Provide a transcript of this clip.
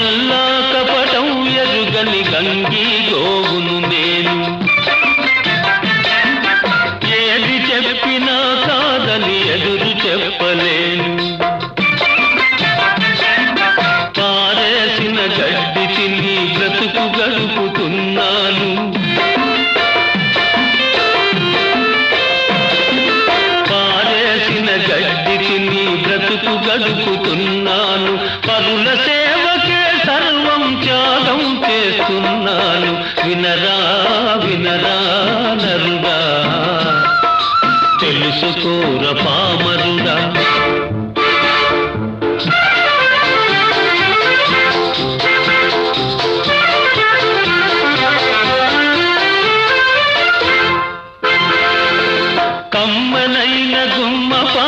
కల్లా కపటం ఎరుగని గంగి గోవును నేను. ఏది చెప్పినా కాదని ఎదురు చెప్పలేను. పారేసిన గడ్డి తిని బ్రతుకు గడుపుతున్నాను. పారేసిన గడ్డి తిని బ్రతుకు గడుపుతున్నాను. పరుల చేస్తున్నాను. వినరా వినరా నరుడా. తెలుసుకోర పామరుడా కమ్మనైన గుమ్మ